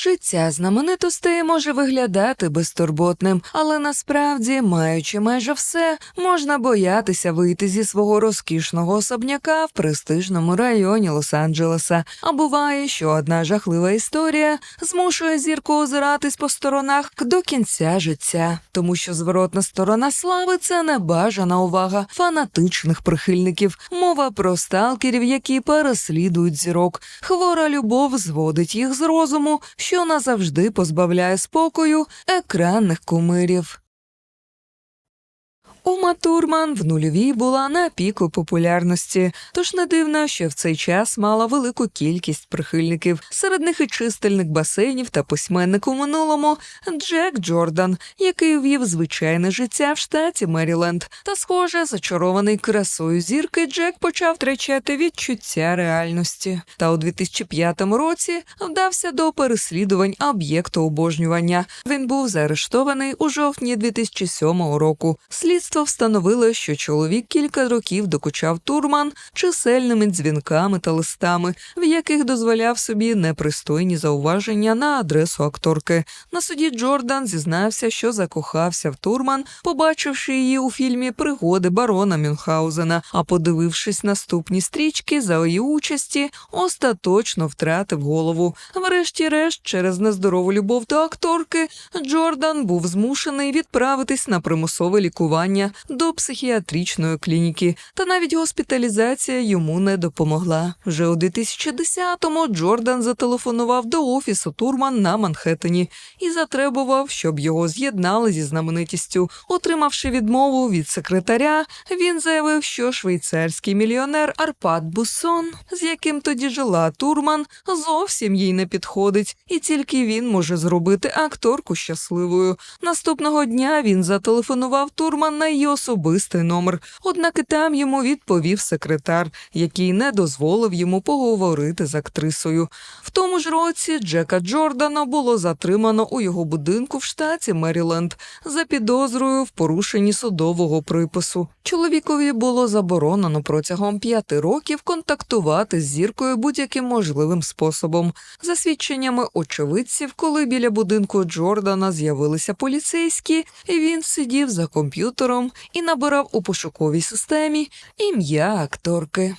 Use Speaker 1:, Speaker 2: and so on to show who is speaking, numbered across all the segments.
Speaker 1: Життя знаменитостей може виглядати безтурботним, але насправді, маючи майже все, можна боятися вийти зі свого розкішного особняка в престижному районі Лос-Анджелеса. А буває, що одна жахлива історія змушує зірку озиратись по сторонах до кінця життя, тому що зворотна сторона слави це небажана увага фанатичних прихильників, мова про сталкерів, які переслідують зірок. Хвора любов зводить їх з розуму, що назавжди позбавляє спокою екранних кумирів. Ума Турман в нульовій була на піку популярності, тож не дивно, що в цей час мала велику кількість прихильників. Серед них і чистильник басейнів та письменник у минулому Джек Джордан, який ввів звичайне життя в штаті Меріленд. Та, схоже, зачарований красою зірки, Джек почав втрачати відчуття реальності. Та у 2005 році вдався до переслідувань об'єкту обожнювання. Він був заарештований у жовтні 2007 року. Слідство встановило, що чоловік кілька років докучав турман чисельними дзвінками та листами, в яких дозволяв собі непристойні зауваження на адресу акторки. На суді Джордан зізнався, що закохався в турман, побачивши її у фільмі Пригоди барона Мюнхгаузена, а подивившись наступні стрічки за її участі, остаточно втратив голову. Врешті-решт, через нездорову любов до акторки, Джордан був змушений відправитись на примусове лікування до психіатричної клініки, та навіть госпіталізація йому не допомогла. Вже у 2010-му Джордан зателефонував до офісу Турман на Манхеттені і затребував, щоб його з'єднали зі знаменитістю. Отримавши відмову від секретаря, він заявив, що швейцарський мільйонер Арпад Буссон, з яким тоді жила Турман, зовсім їй не підходить, і тільки він може зробити акторку щасливою. Наступного дня він зателефонував Турман на її особистий номер, однак і там йому відповів секретар, який не дозволив йому поговорити з актрисою. В тому ж році Джека Джордана було затримано у його будинку в штаті Меріленд за підозрою в порушенні судового припису. Чоловікові було заборонено протягом п'яти років контактувати з зіркою будь-яким можливим способом. За свідченнями очевидців, коли біля будинку Джордана з'явилися поліцейські, він сидів за комп'ютером і набирав у пошуковій системі ім'я акторки.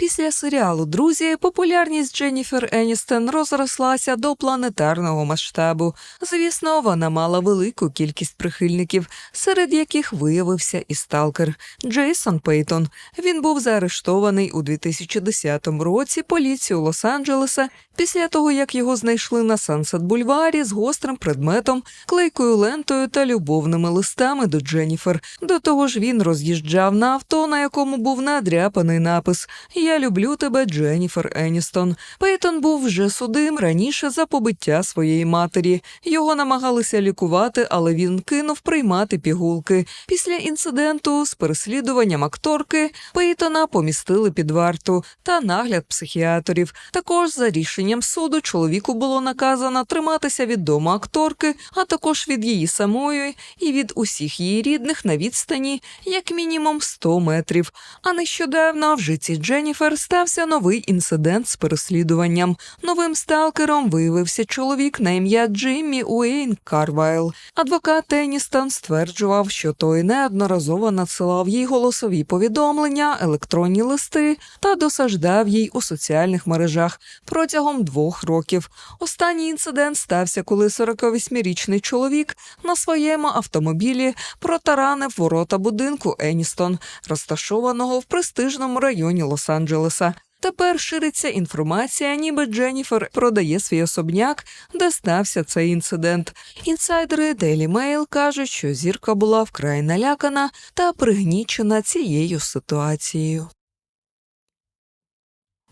Speaker 1: Після серіалу Друзі популярність Дженніфер Еністон розрослася до планетарного масштабу. Звісно, вона мала велику кількість прихильників, серед яких виявився і сталкер Джейсон Пейтон. Він був заарештований у 2010 році поліцією Лос-Анджелеса після того, як його знайшли на Сансет Бульварі з гострим предметом, клейкою лентою та любовними листами до Дженніфер. До того ж, він роз'їжджав на авто, на якому був надряпаний напис Я люблю тебе, Дженніфер Еністон. Пейтон був вже судим раніше за побиття своєї матері. Його намагалися лікувати, але він кинув приймати пігулки. Після інциденту з переслідуванням акторки Пейтона помістили під варту та нагляд психіатрів. Також за рішенням суду чоловіку було наказано триматися від дому акторки, а також від її самої і від усіх її рідних на відстані як мінімум 100 метрів. А нещодавно в житті Дженніфер стався новий інцидент з переслідуванням. Новим сталкером виявився чоловік на ім'я Джиммі Уейн Карвайл. Адвокат Тенністон стверджував, що той неодноразово надсилав їй голосові повідомлення, електронні листи та досаждав їй у соціальних мережах протягом двох років. Останній інцидент стався, коли 48-річний чоловік на своєму автомобілі протаранив ворота будинку Еністон, розташованого в престижному районі Лос-Анджелеса. Тепер шириться інформація, ніби Дженніфер продає свій особняк, де стався цей інцидент. Інсайдери Daily Mail кажуть, що зірка була вкрай налякана та пригнічена цією ситуацією.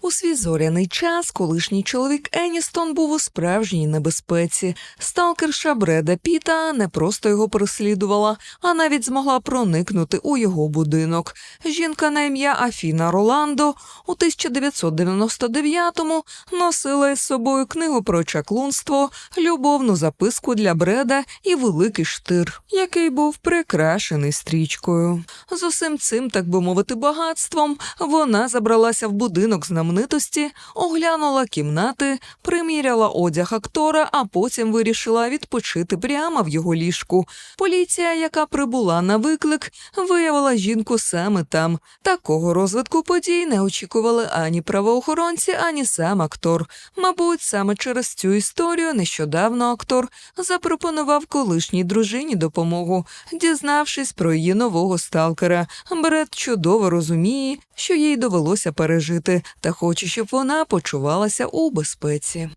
Speaker 1: У свій зоряний час колишній чоловік Еністон був у справжній небезпеці. Сталкерша Бреда Піта не просто його переслідувала, а навіть змогла проникнути у його будинок. Жінка на ім'я Афіна Роландо у 1999-му носила із собою книгу про чаклунство, любовну записку для Бреда і великий штир, який був прикрашений стрічкою. З усім цим, так би мовити, багатством вона забралася в будинок з знаменитості знаменитості, оглянула кімнати, приміряла одяг актора, а потім вирішила відпочити прямо в його ліжку. Поліція, яка прибула на виклик, виявила жінку саме там. Такого розвитку подій не очікували ані правоохоронці, ані сам актор. Мабуть, саме через цю історію нещодавно актор запропонував колишній дружині допомогу, дізнавшись про її нового сталкера. Бред чудово розуміє, що їй довелося пережити, та хоче, щоб вона почувалася у безпеці.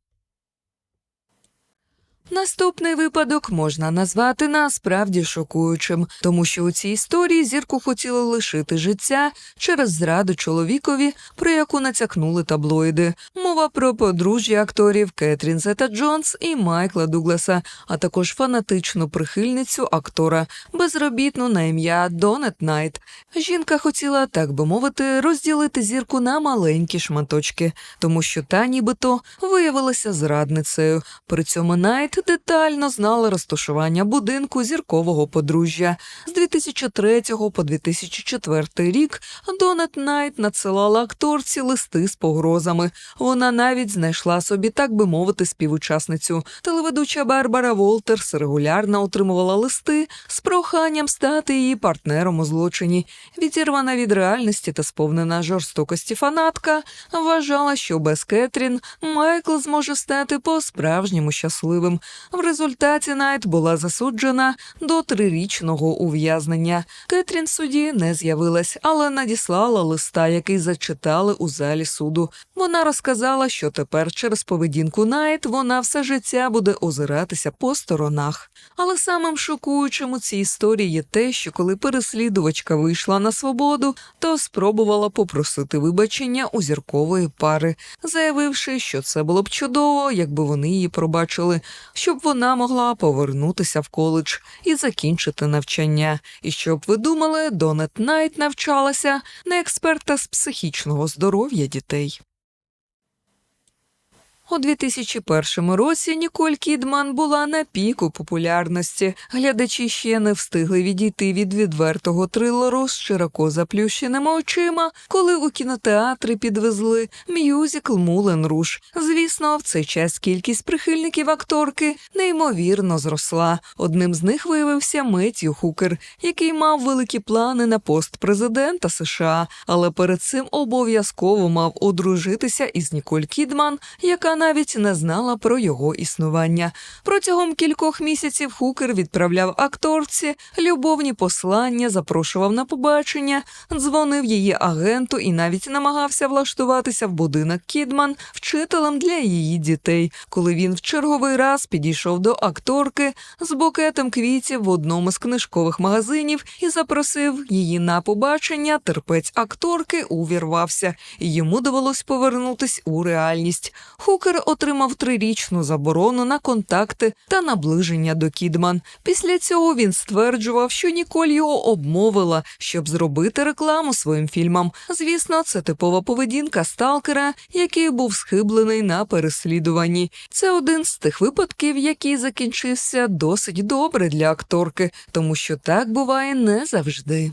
Speaker 1: Наступний випадок можна назвати насправді шокуючим, тому що у цій історії зірку хотіли лишити життя через зраду чоловікові, про яку натякнули таблоїди. Мова про подружжя акторів Кетрін Зета Джонс і Майкла Дугласа, а також фанатичну прихильницю актора, безробітну на ім'я Донет Найт. Жінка хотіла, так би мовити, розділити зірку на маленькі шматочки, тому що та нібито виявилася зрадницею. При цьому Найт детально знала розташування будинку зіркового подружжя. З 2003 по 2004 рік Донет Найт надсилала акторці листи з погрозами. Вона навіть знайшла собі, так би мовити, співучасницю. Телеведуча Барбара Волтерс регулярно отримувала листи з проханням стати її партнером у злочині. Відірвана від реальності та сповнена жорстокості фанатка вважала, що без Кетрін Майкл зможе стати по-справжньому щасливим. В результаті Найт була засуджена до трирічного ув'язнення. Кетрін суді не з'явилась, але надіслала листа, який зачитали у залі суду. Вона розказала, що тепер через поведінку Найт вона все життя буде озиратися по сторонах. Але самим шокуючим у цій історії є те, що коли переслідувачка вийшла на свободу, то спробувала попросити вибачення у зіркової пари, заявивши, що це було б чудово, якби вони її пробачили, щоб вона могла повернутися в коледж і закінчити навчання. І щоб ви думали, Донет Найт навчалася на експерта з психічного здоров'я дітей. У 2001 році Ніколь Кідман була на піку популярності. Глядачі ще не встигли відійти від відвертого трилеру з широко заплющеними очима, коли у кінотеатри підвезли мюзикл Мулен Руш. Звісно, в цей час кількість прихильників акторки неймовірно зросла. Одним з них виявився Меттью Хукер, який мав великі плани на пост президента США, але перед цим обов'язково мав одружитися із Ніколь Кідман, яка навіть не знала про його існування. Протягом кількох місяців Хукер відправляв акторці любовні послання, запрошував на побачення, дзвонив її агенту і навіть намагався влаштуватися в будинок Кідман вчителем для її дітей. Коли він в черговий раз підійшов до акторки з букетом квітів в одному з книжкових магазинів і запросив її на побачення, терпець акторки увірвався, і йому довелось повернутись у реальність. Хукер отримав трирічну заборону на контакти та наближення до Кідман. Після цього він стверджував, що Ніколь його обмовила, щоб зробити рекламу своїм фільмам. Звісно, це типова поведінка сталкера, який був схиблений на переслідуванні. Це один з тих випадків, який закінчився досить добре для акторки, тому що так буває не завжди.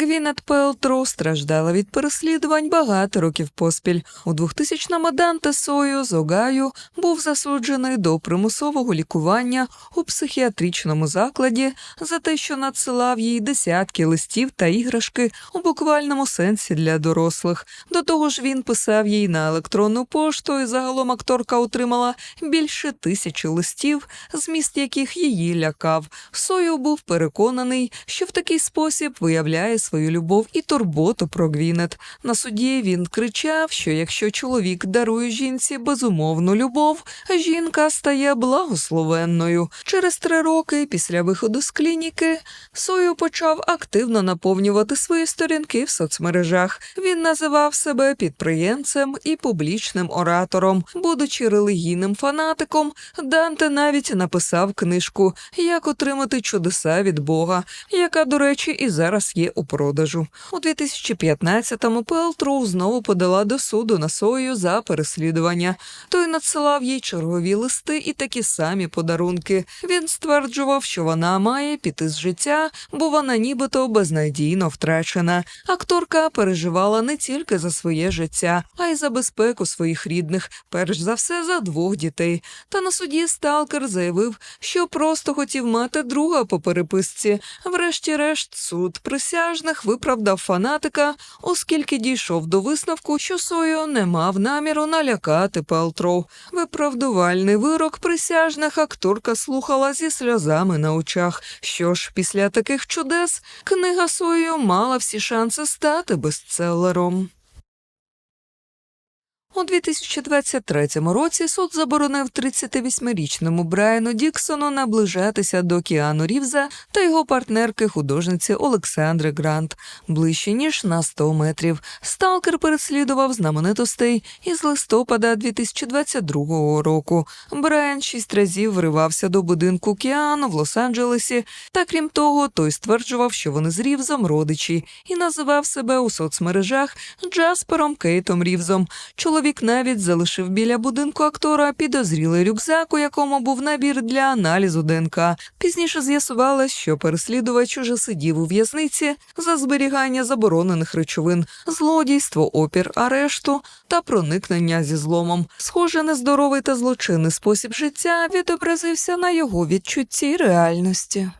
Speaker 1: Гвінет Пелтроу страждала від переслідувань багато років поспіль. У 2000-му Данте Сою Зогаю був засуджений до примусового лікування у психіатричному закладі за те, що надсилав їй десятки листів та іграшки у буквальному сенсі для дорослих. До того ж, він писав їй на електронну пошту, і загалом акторка отримала більше тисячі листів, зміст яких її лякав. Сою був переконаний, що в такий спосіб виявляє свою любов і турботу про Гвінет. На суді він кричав, що якщо чоловік дарує жінці безумовну любов, жінка стає благословенною. Через три роки після виходу з клініки Сою почав активно наповнювати свої сторінки в соцмережах. Він називав себе підприємцем і публічним оратором. Будучи релігійним фанатиком, Данте навіть написав книжку Як отримати чудеса від Бога, яка, до речі, і зараз є у продажу. У 2015-му Пелтроу знову подала до суду на сою за переслідування. Той надсилав їй чергові листи і такі самі подарунки. Він стверджував, що вона має піти з життя, бо вона нібито безнадійно втрачена. Акторка переживала не тільки за своє життя, а й за безпеку своїх рідних, перш за все за двох дітей. Та на суді сталкер заявив, що просто хотів мати друга по переписці. Врешті-решт, суд присяжних виправдав фанатика, оскільки дійшов до висновку, що Сойо не мав наміру налякати Пелтроу. Виправдувальний вирок присяжних акторка слухала зі сльозами на очах. Що ж, після таких чудес книга Сойо мала всі шанси стати бестселером. У 2023 році суд заборонив 38-річному Брайану Діксону наближатися до Кіану Рівза та його партнерки художниці Олександри Грант ближче ніж на 100 метрів. Сталкер переслідував знаменитостей із листопада 2022 року. Брайан шість разів вривався до будинку Кіану в Лос-Анджелесі. Та крім того, той стверджував, що вони з Рівзом родичі, і називав себе у соцмережах Джаспером Кейтом Рівзом. Чоловік навіть залишив біля будинку актора підозрілий рюкзак, у якому був набір для аналізу ДНК. Пізніше з'ясувалось, що переслідувач уже сидів у в'язниці за зберігання заборонених речовин, злодійство, опір арешту та проникнення зі зломом. Схоже, нездоровий та злочинний спосіб життя відобразився на його відчутті реальності.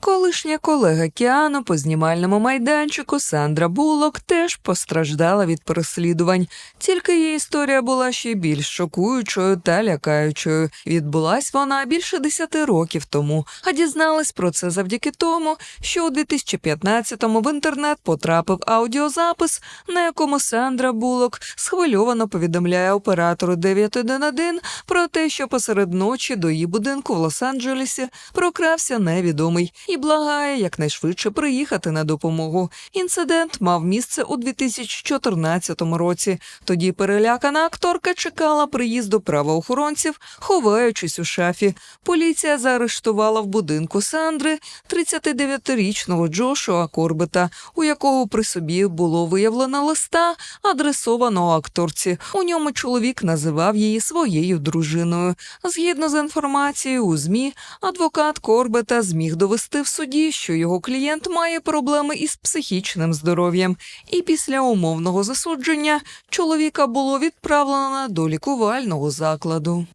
Speaker 1: Колишня колега Кіану по знімальному майданчику Сандра Буллок теж постраждала від переслідувань, тільки її історія була ще більш шокуючою та лякаючою. Відбулась вона більше десяти років тому, а дізналась про це завдяки тому, що у 2015-му в інтернет потрапив аудіозапис, на якому Сандра Буллок схвильовано повідомляє оператору 911 про те, що посеред ночі до її будинку в Лос-Анджелесі прокрався невідомий і благає якнайшвидше приїхати на допомогу. Інцидент мав місце у 2014 році. Тоді перелякана акторка чекала приїзду правоохоронців, ховаючись у шафі. Поліція заарештувала в будинку Сандри 39-річного Джошуа Корбета, у якого при собі було виявлено листа, адресованого акторці. У ньому чоловік називав її своєю дружиною. Згідно з інформацією у змі, адвокат Корбета зміг довести в суді, що його клієнт має проблеми із психічним здоров'ям, і після умовного засудження чоловіка було відправлено до лікувального закладу.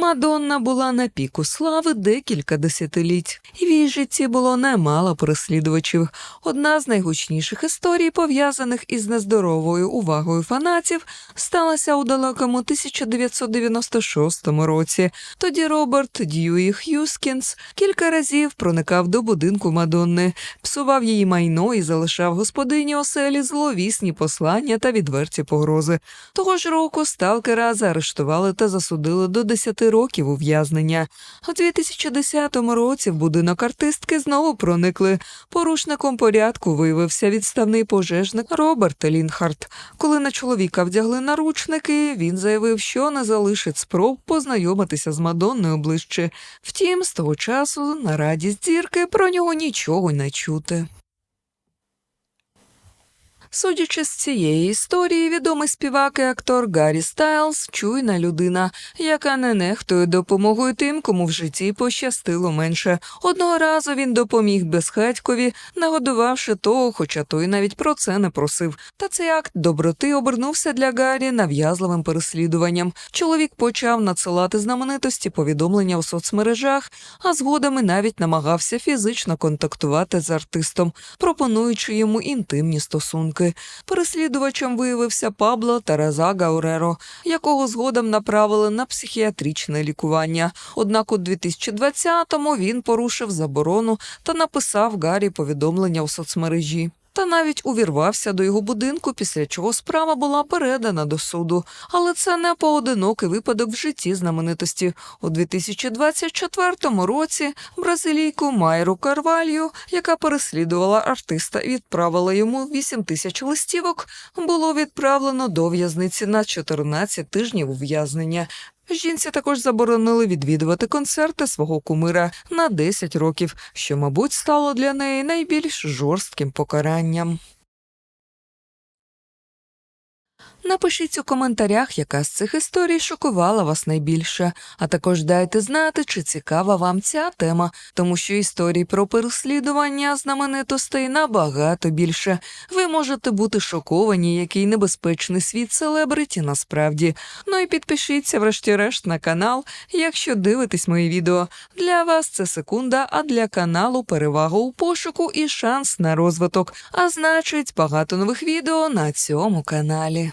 Speaker 1: Мадонна була на піку слави декілька десятиліть, і в її житті було немало переслідувачів. Одна з найгучніших історій, пов'язаних із нездоровою увагою фанатів, сталася у далекому 1996 році. Тоді Роберт Дьюї Х'юскінс кілька разів проникав до будинку Мадонни, псував її майно і залишав господині оселі зловісні послання та відверті погрози. Того ж року сталкера заарештували та засудили до 10 років ув'язнення. У 2010 році в будинок артистки знову проникли. Порушником порядку виявився відставний пожежник Роберт Лінхарт. Коли на чоловіка вдягли наручники, він заявив, що не залишить спроб познайомитися з Мадонною ближче. Втім, з того часу на радість зірки про нього нічого не чути. Судячи з цієї історії, відомий співак і актор Гаррі Стайлз чуйна людина, яка не нехтує допомогою тим, кому в житті пощастило менше. Одного разу він допоміг безхатькові, нагодувавши того, хоча той навіть про це не просив. Та цей акт доброти обернувся для Гаррі нав'язливим переслідуванням. Чоловік почав надсилати знаменитості повідомлення у соцмережах, а згодом і навіть намагався фізично контактувати з артистом, пропонуючи йому інтимні стосунки. Переслідувачем виявився Пабло Тереза Гауреро, якого згодом направили на психіатричне лікування. Однак у 2020-му він порушив заборону та написав Гаррі повідомлення у соцмережі. Та навіть увірвався до його будинку, після чого справа була передана до суду. Але це не поодинокий випадок в житті знаменитості. У 2024 році бразилійку Майру Карвалью, яка переслідувала артиста і відправила йому 8 тисяч листівок, було відправлено до в'язниці на 14 тижнів ув'язнення. Жінці також заборонили відвідувати концерти свого кумира на 10 років, що, мабуть, стало для неї найбільш жорстким покаранням. Напишіть у коментарях, яка з цих історій шокувала вас найбільше, а також дайте знати, чи цікава вам ця тема, тому що історій про переслідування знаменитостей набагато більше. Ви можете бути шоковані, який небезпечний світ селебриті насправді. Ну і підпишіться, врешті-решт, на канал, якщо дивитесь мої відео. Для вас це секунда, а для каналу перевага у пошуку і шанс на розвиток. А значить, багато нових відео на цьому каналі.